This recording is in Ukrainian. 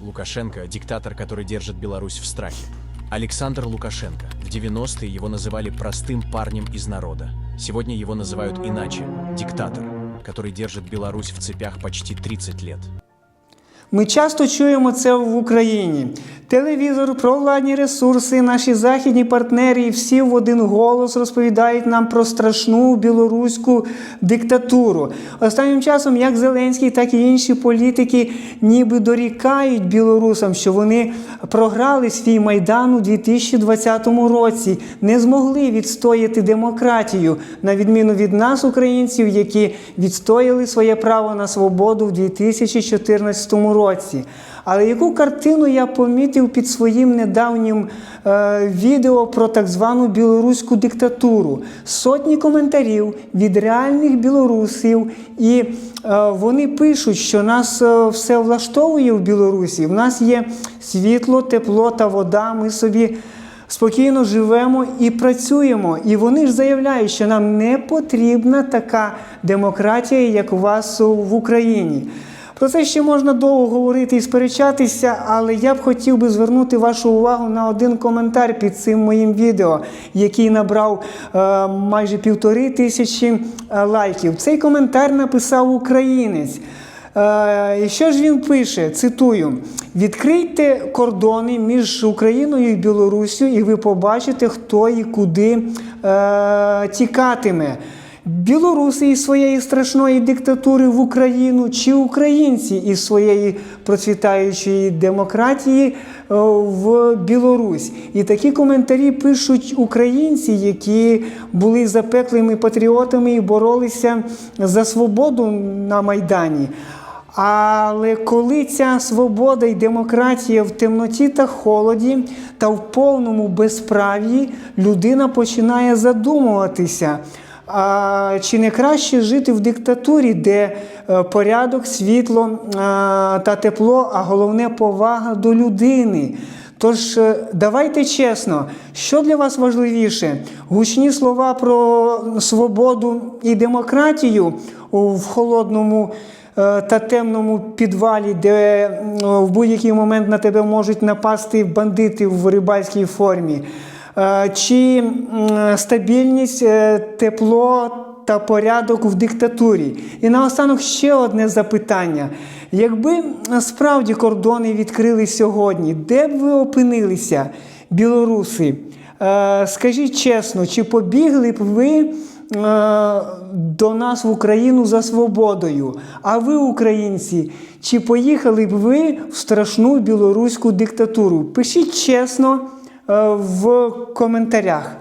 Лукашенко – диктатор, который держит Беларусь в страхе. Александр Лукашенко. В 90-е его называли простым парнем из народа. Сегодня его называют иначе – диктатор, который держит Беларусь в цепях почти 30 лет. Ми часто чуємо це в Україні. Телевізор, провладні ресурси, наші західні партнери і всі в один голос розповідають нам про страшну білоруську диктатуру. Останнім часом як Зеленський, так і інші політики ніби дорікають білорусам, що вони програли свій майдан у 2020 році, не змогли відстояти демократію, на відміну від нас, українців, які відстояли своє право на свободу в 2014 році. Але яку картину я помітив під своїм недавнім е, відео про так звану білоруську диктатуру? Сотні коментарів від реальних білорусів, і е, вони пишуть, що нас е, все влаштовує в Білорусі. В нас є світло, тепло та вода. Ми собі спокійно живемо і працюємо. І вони ж заявляють, що нам не потрібна така демократія, як у вас в Україні. Про це ще можна довго говорити і сперечатися, але я б хотів би звернути вашу увагу на один коментар під цим моїм відео, який набрав е, майже півтори тисячі е, лайків. Цей коментар написав українець. Е, і що ж він пише? Цитую: відкрийте кордони між Україною і Білоруссю, і ви побачите, хто і куди е, тікатиме. Білоруси із своєї страшної диктатури в Україну чи українці із своєї процвітаючої демократії е, в Білорусь. І такі коментарі пишуть українці, які були запеклими патріотами і боролися за свободу на Майдані. Але коли ця свобода і демократія в темноті та холоді та в повному безправ'ї, людина починає задумуватися. А чи не краще жити в диктатурі, де е, порядок, світло та тепло, а головне повага до людини? Тож е, давайте чесно, що для вас важливіше? Гучні слова про свободу і демократію в холодному е, та темному підвалі, де в будь-який момент на тебе можуть напасти бандити в рибальській формі. Е, Чи стабільність, е, тепло та порядок в диктатурі? І наостанок ще одне запитання. Якби справді кордони відкрили сьогодні, де б ви опинилися, білоруси? Е, Скажіть чесно, чи побігли б ви е, до нас в Україну за свободою? А ви, українці, чи поїхали б ви в страшну білоруську диктатуру? Пишіть чесно е, в коментарях.